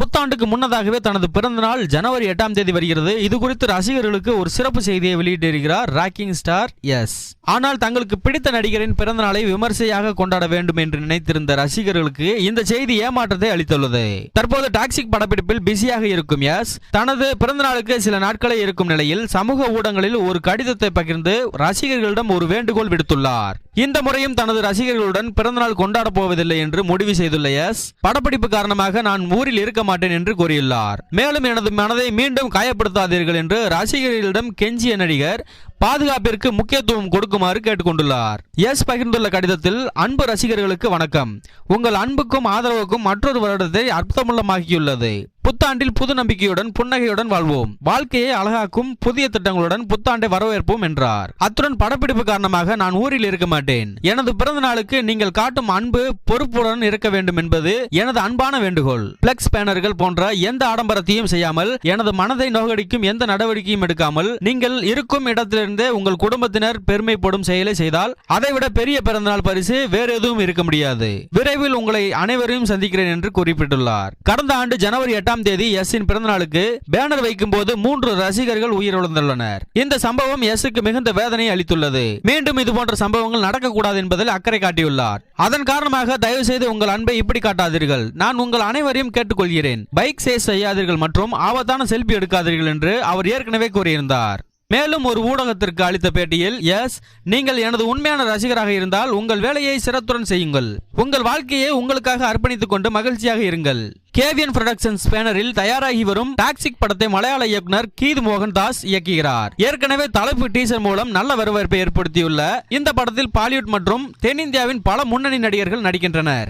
but புத்தாண்டுக்கு முன்னதாகவே தனது பிறந்த நாள் ஜனவரி எட்டாம் தேதி வருகிறது. இது குறித்து ரசிகர்களுக்கு ஒரு சிறப்பு செய்தியை வெளியிட்டிருக்கிறார். ராக்கிங் ஸ்டார் எஸ் ஆனால் தங்களுக்கு பிடித்த நடிகரின் பிறந்த நாளை விமர்சையாக கொண்டாட வேண்டும் என்று நினைத்திருந்த ரசிகர்களுக்கு இந்த செய்தி ஏமாற்றத்தை அளித்துள்ளது. தற்போது டாக்ஸிக் படப்பிடிப்பில் பிஸியாக இருக்கும் எஸ் தனது பிறந்த நாளுக்கு சில நாட்களே இருக்கும் நிலையில் சமூக ஊடகங்களில் ஒரு கடிதத்தை பகிர்ந்து ரசிகர்களிடம் ஒரு வேண்டுகோள் விடுத்துள்ளார். இந்த முறையும் தனது ரசிகர்களுடன் பிறந்தநாள் கொண்டாடப் போவதில்லை என்று முடிவு செய்துள்ள எஸ் படப்பிடிப்பு காரணமாக நான் ஊரில் இருக்க மாட்டேன் என்று கூறியுள்ளார். மேலும் எனது மனதை மீண்டும் காயப்படுத்தாதீர்கள் என்று ரசிகர்களிடம் கெஞ்சிய நடிகர் பாதுகாப்பிற்கு முக்கியத்துவம் கொடுக்குமாறு கேட்டுக்கொண்டுள்ளார். எஸ். பகிர்ந்துள்ள கடிதத்தில் அன்பு ரசிகர்களுக்கு வணக்கம். உங்கள் அன்புக்கும் ஆதரவுக்கும் மற்றொரு வருடத்தை அர்த்தமுள்ளமாகியுள்ளது புத்தாண்டில் புது நம்பிக்கையுடன் புன்னகையுடன் வாழ்வோம். வாழ்க்கையை அழகாக்கும் புதிய திட்டங்களுடன் புத்தாண்டை வரவேற்போம் என்றார். அத்துடன் படப்பிடிப்பு காரணமாக நான் ஊரில் இருக்க மாட்டேன். எனது பிறந்த நாளுக்கு நீங்கள் காட்டும் அன்பு பொறுப்புடன் இருக்க வேண்டும் என்பது எனது அன்பான வேண்டுகோள். பிளெக்ஸ் பேனர்கள் போன்ற எந்த ஆடம்பரத்தையும் செய்யாமல் எனது மனதை நோகடிக்கும் எந்த நடவடிக்கையும் எடுக்காமல் நீங்கள் இருக்கும் இடத்திலிருந்து உங்கள் குடும்பத்தினர் பெருமைப்படும் செயலை செய்தால் அதைவிட பெரிய பிறந்தநாள் பரிசு வேறு எதுவும் இருக்க முடியாது. விரைவில் உங்களை அனைவரையும் சந்திக்கிறேன் என்று குறிப்பிட்டுள்ளார். கடந்த ஆண்டு ஜனவரி எட்டாம் தேதி எஸ் இன் பிறந்தநாளுக்கு பேனர் வைக்கும் போது மூன்று ரசிகர்கள் உயிரிழந்துள்ளனர். இந்த சம்பவம் எஸ்க்கு மிகுந்த வேதனை அளித்துள்ளது. மீண்டும் இது போன்ற சம்பவங்கள் நடக்கக்கூடாது என்பதில் அக்கறை காட்டியுள்ளார். அதன் காரணமாக தயவு செய்து உங்கள் அன்பை இப்படி காட்டாதீர்கள். நான் உங்கள் அனைவரையும் கேட்டுக்கொள்கிறேன். பைக் சேஸ் செய்யாதீர்கள் மற்றும் ஆபத்தான செல்பி எடுக்காதீர்கள் என்று அவர் ஏற்கனவே கூறியிருந்தார். மேலும் ஒரு ஊடகத்திற்கு அளித்த பேட்டியில் எஸ் நீங்கள் எனது உண்மையான ரசிகராக இருந்தால் உங்கள் வேலையை சிரத்துடன் செய்யுங்கள். உங்கள் வாழ்க்கையை உங்களுக்காக அர்ப்பணித்துக் கொண்டு மகிழ்ச்சியாக இருங்கள். கேவியன் புரொடக்ஷன்ஸ் பேனரில் தயாராகி வரும் டாக்ஸிக் படத்தை மலையாள இயக்குனர் கீத் மோகன் தாஸ் இயக்குகிறார். ஏற்கனவே தலைப்பு டீசர் மூலம் நல்ல வரவேற்பை ஏற்படுத்தியுள்ள இந்த படத்தில் பாலிவுட் மற்றும் தென்னிந்தியாவின் பல முன்னணி நடிகர்கள் நடிக்கின்றனர்.